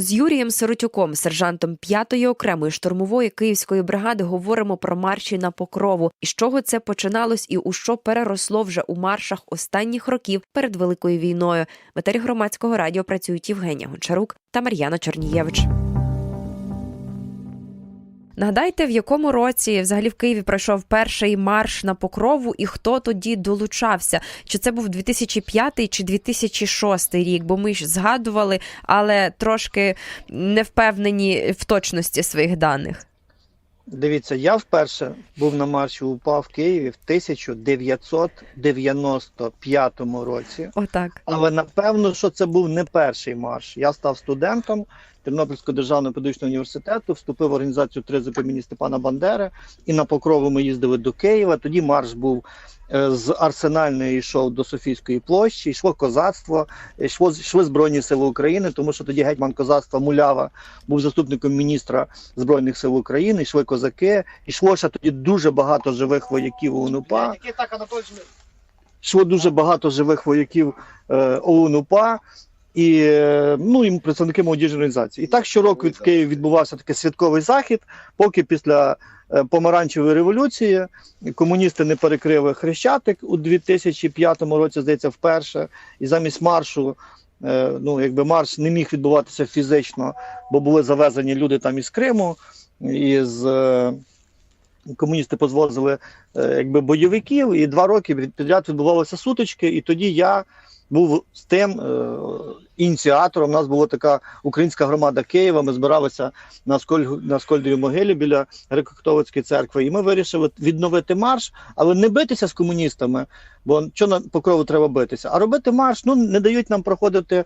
З Юрієм Сиротюком, сержантом 5-ї окремої штурмової київської бригади, говоримо про марші на покрову і з чого це починалось, і у що переросло вже у маршах останніх років перед великою війною. В етері громадського радіо працюють Євгенія Гончарук та Мар'яна Чорнієвич. Нагадайте, в якому році взагалі в Києві пройшов перший марш на покрову, і хто тоді долучався? Чи це був 2005 чи 2006 рік? Бо ми ж згадували, але трошки не впевнені в точності своїх даних. Дивіться, я вперше був на марші УПА в Києві в 1995 році. Отак. Але напевно, що це був не перший марш. Я став студентом Тернопільського державного педагогічного університету, вступив в організацію «Тризуб» імені Степана Бандери, і на покрову ми їздили до Києва. Тоді марш був е, з Арсенальної йшов до Софійської площі, йшло козацтво, йшло, йшли Збройні Сили України, тому що тоді гетьман козацтва Мулява був заступником міністра Збройних сил України, йшли козаки, йшло ще тоді дуже багато живих вояків УНУПА. Йшло дуже багато живих вояків е, ОУН-УПА і, ну, і представники молодіжної організації. І так щороку від Києві відбувався такий святковий захід, поки після е, помаранчевої революції комуністи не перекрили Хрещатик у 2005 році, здається, вперше, і замість маршу. е, Ну, якби марш не міг відбуватися фізично, бо були завезені люди там із Криму, із е, комуністи позвозили якби бойовиків, і два роки підряд відбувалися сутички. І тоді я був з тим е, ініціатором. У нас була така українська громада Києва. Ми збиралися на Сколь на Скольдовій могилі біля Греко-католицької церкви. І ми вирішили відновити марш, але не битися з комуністами, бо що на покрову треба битися, а робити марш. Ну не дають нам проходити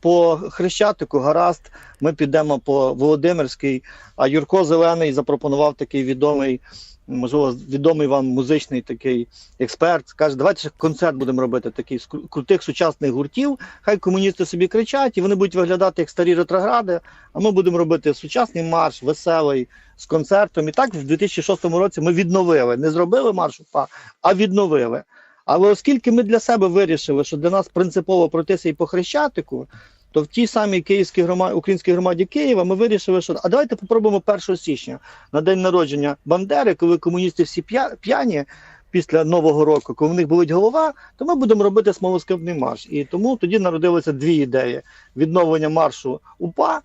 по Хрещатику. Гаразд, ми підемо по Володимирській. А Юрко Зелений запропонував такий відомий. Можливо, відомий вам музичний такий експерт каже, давайте ще концерт будемо робити такий з крутих сучасних гуртів. Хай комуністи собі кричать, і вони будуть виглядати як старі ретрогради. А ми будемо робити сучасний марш, веселий з концертом. І так в 2006 році ми відновили, не зробили марш УПА, а відновили. Але оскільки ми для себе вирішили, що для нас принципово пройтися і по Хрещатику, то в тій самій київській громаді, українській громаді Києва ми вирішили, що а давайте попробуємо 1 січня на день народження Бандери, коли комуністи всі п'я- п'яні після Нового року, коли в них болить голова, то ми будемо робити смолоскипний марш. І тому тоді народилися дві ідеї: відновлення маршу УПА.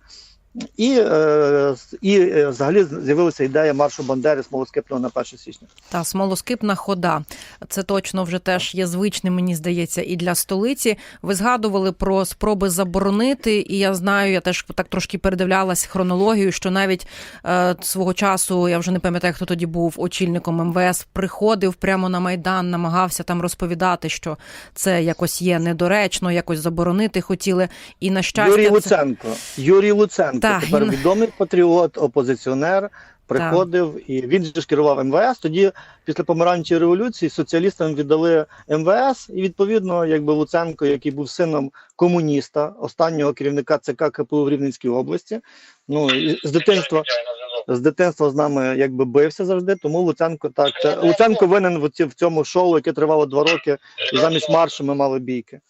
І, е, і е, взагалі з'явилася ідея маршу Бандери смолоскипного на 1 січня. Та смолоскипна хода. Це точно вже теж є звичним, мені здається, і для столиці. Ви згадували про спроби заборонити, і я знаю, я теж так трошки передивлялась хронологію, що навіть е, свого часу я вже не пам'ятаю, хто тоді був очільником МВС, приходив прямо на майдан, намагався там розповідати, що це якось є недоречно, якось заборонити хотіли. І на щастя, Юрій це... Юрій Луценко, Так, тепер він- відомий патріот, опозиціонер. Приходив і він же ж керував МВС. Тоді, після помаранчевої революції, соціалістам віддали МВС, і відповідно, якби Луценко, який був сином комуніста, останнього керівника ЦК КПУ в Рівненській області. Ну і з дитинства з дитинства з нами якби бився завжди. Тому Луценко так це Луценко винен в цьому шоу, яке тривало два роки, і замість маршу ми мали бійки.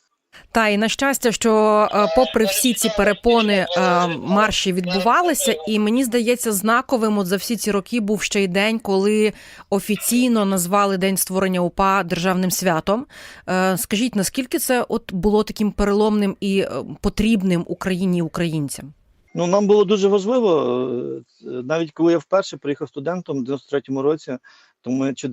Та і на щастя, що е, попри всі ці перепони е, марші відбувалися, і мені здається, знаковим от за всі ці роки був ще й день, коли офіційно назвали день створення УПА державним святом. Е, Скажіть, наскільки це от було таким переломним і потрібним Україні і українцям? Ну, нам було дуже важливо, навіть коли я вперше приїхав студентом в 93-му році, то ми чи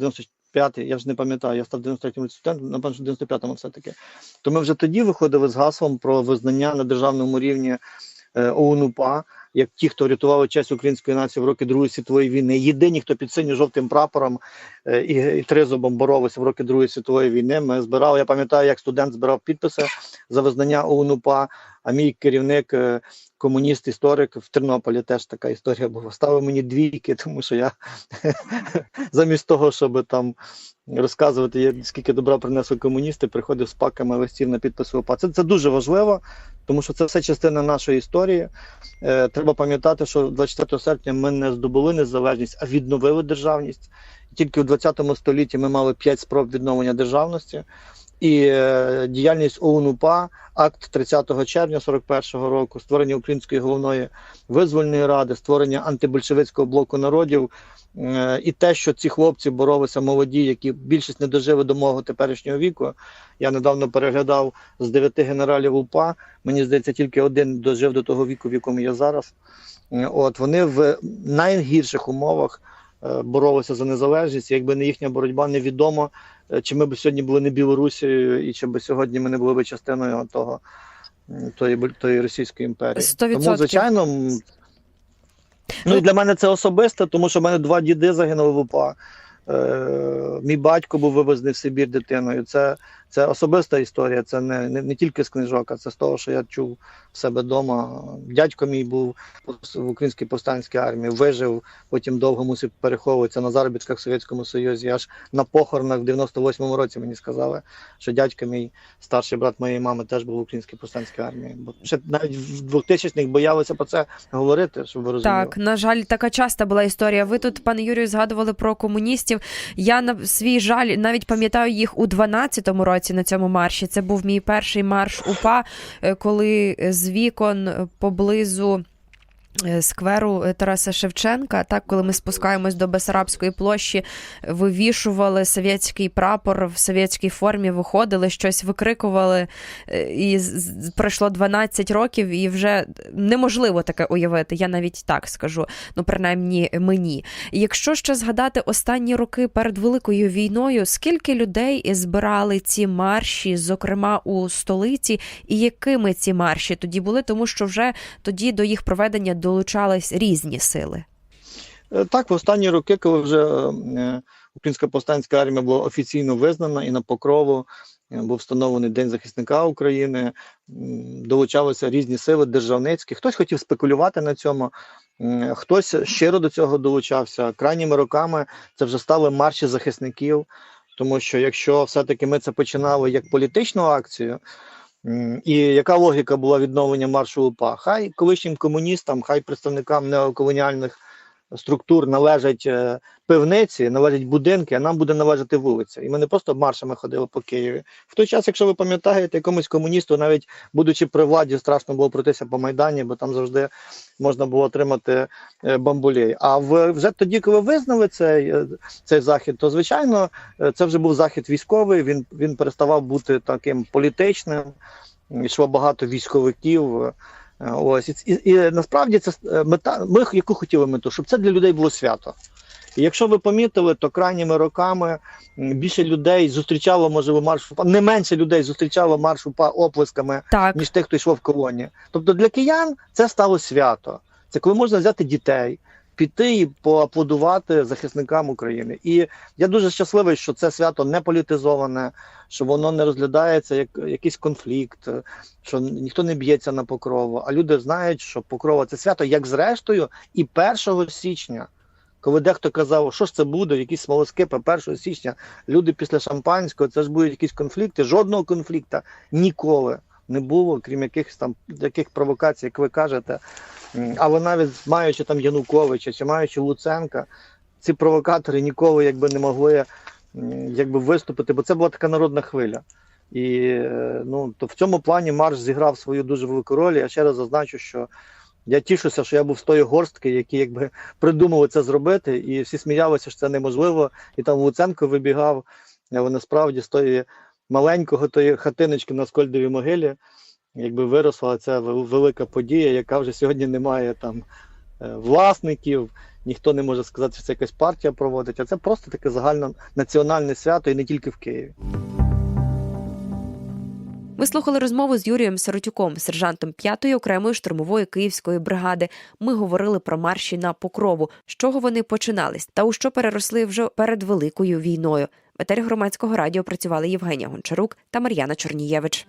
95-й, я ж не пам'ятаю, я став 93-му студентом, напевно, що 95-му все-таки. То ми вже тоді виходили з гаслом про визнання на державному рівні е, ОУН-УПА, як ті, хто рятували честь української нації в роки Другої світової війни. Єдині, хто під синьо-жовтим прапором е, і, і тризубом боролися в роки Другої світової війни. Ми збирали, я пам'ятаю, як студент збирав підписи за визнання ОУН-УПА, а мій керівник е, комуніст, історик в Тернополі теж така історія була. Ставив мені двійки, тому що я замість того, щоб там розказувати, скільки добра принесли комуністи, приходив з паками листів на підписи ОПА. Це, це дуже важливо, тому що це все частина нашої історії. Е, треба пам'ятати, що 24 серпня ми не здобули незалежність, а відновили державність. Тільки у 20 столітті ми мали 5 спроб відновлення державності. І е, діяльність ОУН-УПА, акт 30 червня 41-го року, створення Української головної визвольної ради, створення антибольшевицького блоку народів, е, і те, що ці хлопці боролися молоді, які більшість не дожили до мого теперішнього віку. Я недавно переглядав з дев'яти генералів УПА. Мені здається, тільки один дожив до того віку, в якому я зараз. Е, От вони в найгірших умовах боролися за незалежність. Якби не їхня боротьба, невідомо, е, чи ми б сьогодні були не Білорусією, і чи б сьогодні ми не були б частиною того тої, тої Російської імперії. Сто Тому, звичайно, ну і для мене це особисто, тому що в мене два діди загинули в УПА. Е, мій батько був вивезений в Сибір дитиною. Це, це особиста історія, це не, не, не тільки з книжок, а це з того, що я чув в себе вдома. Дядько мій був в українській повстанській армії, вижив, потім довго мусив переховуватися на заробітках в Совєтському Союзі. Аж на похоронах в 98-му році мені сказали, що дядько мій, старший брат моєї мами, теж був в українській повстанській армії. Бо ще навіть в 2000-х боялися про це говорити, щоб ви розуміли. Так, на жаль, така часта була історія. Ви тут, пане Юрію, згадували про комуністів. Я на свій жаль навіть пам'ятаю їх у 12-му році на цьому марші. Це був мій перший марш УПА, е, коли з вікон е, поблизу. Е, Скверу е, Тараса Шевченка, так коли ми спускаємось до Бесарабської площі, вивішували совєтський прапор в совєтській формі, виходили, щось викрикували, е, і пройшло 12 років, і вже неможливо таке уявити. Я навіть так скажу, ну принаймні мені. Якщо ще згадати останні роки перед великою війною, скільки людей збирали ці марші, зокрема у столиці, і якими ці марші тоді були, тому що вже тоді до їх проведення долучались різні сили. Е, Так, в останні роки, коли вже е, Українська повстанська армія була офіційно визнана і на покрову е, був встановлений День захисника України, долучалися різні сили державницькі. Хтось хотів спекулювати на цьому, хтось щиро до цього долучався. Крайніми роками це вже стали марші захисників, тому що якщо все-таки ми це починали як політичну акцію. І яка логіка була відновлення маршу УПА? Хай колишнім комуністам, хай представникам неоколоніальних структур належать е, пивниці, належать будинки, а нам буде належати вулиця. І ми не просто маршами ходили по Києві. В той час, якщо ви пам'ятаєте, якомусь комуністу, навіть будучи при владі, страшно було пройтися по майдані, бо там завжди можна було отримати е, бамбулей. А вже тоді, коли визнали цей, е, цей захід, то звичайно це вже був захід військовий. Він він переставав бути таким політичним. Йшло багато військовиків. Ось і, і, і насправді це е, мета. Ми яку хотіли мету, щоб це для людей було свято. І якщо ви помітили, то крайніми роками більше людей зустрічало, можливо, марш УПА, не менше людей зустрічало марш УПА оплесками, Так, ніж тих, хто йшов в колоні. Тобто для киян це стало свято. Це коли можна взяти дітей, піти і поаплодувати захисникам України. І я дуже щасливий, що це свято не політизоване, що воно не розглядається як якийсь конфлікт, що ніхто не б'ється на покрову. А люди знають, що покрова це свято, як зрештою, і 1 січня. Коли дехто казав, що ж це буде, якісь смолоскипи 1 січня, люди після шампанського, це ж будуть якісь конфлікти. Жодного конфлікту ніколи не було, крім якихось там яких провокацій, як ви кажете. Але навіть маючи там Януковича чи маючи Луценка, ці провокатори ніколи якби не могли якби виступити, бо це була така народна хвиля. І е, ну то в цьому плані Марш зіграв свою дуже велику роль. Я ще раз зазначу, що я тішуся, що я був з тої горстки, які якби придумали це зробити, і всі сміялися, що це неможливо. І там Луценко вибігав. Але насправді з тої маленького тої хатиночки на Скольдовій могилі, якби виросла ця велика подія, яка вже сьогодні не має там е, власників. Ніхто не може сказати, що це якась партія проводить, а це просто таке загальнонаціональне свято і не тільки в Києві. Ми слухали розмову з Юрієм Сиротюком, сержантом 5-ї окремої штурмової київської бригади. Ми говорили про марші на покрову, з чого вони починались, та у що переросли вже перед великою війною. В етері громадського радіо працювали Євгенія Гончарук та Мар'яна Чорнієвич.